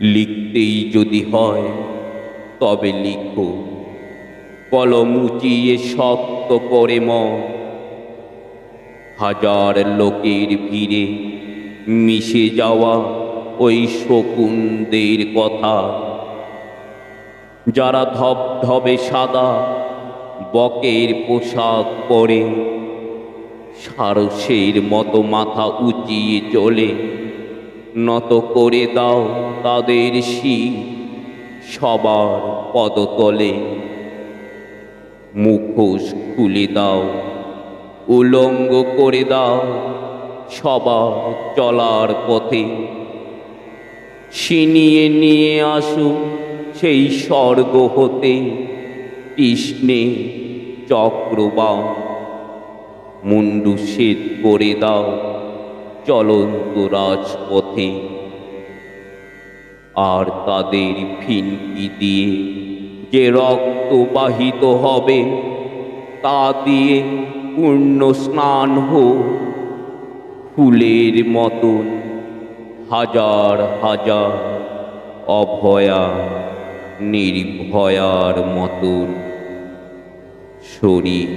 লিখতেই যদি হয়, তবে লিখো। কলম উঁচিয়ে শক্ত করে মন হাজার লোকের ভিড়ে মিশে যাওয়া ওই শকুনদের কথা। যারা ধবধবে সাদা বকের পোশাক পরে, সারসের মতো মাথা উঁচিয়ে চলে। নত করে দাও তাদের শির সবার পদতলে। মুখোশ খুলে দাও, উলঙ্গ করে দাও সবার চলার পথে। ছিনিয়ে নিয়ে আসো সেই স্বর্গ হতে, কৃষ্ণে চক্রবাম মুন্ডু শ্বেত করে দাও। চলন্ত রাজপথে। আর তাদের ফিনকি দিয়ে যে রক্ত বাহিত হবে, তা দিয়ে পূর্ণ স্নান হোক। ফুলের মতন হাজার হাজার অভয়া, নির্ভয়ার মতন শরীর